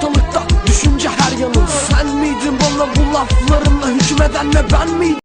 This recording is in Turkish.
ortalıkta. Düşünce her yanın Sen miydin bana bu laflarınla hükmeden ve ben miydim?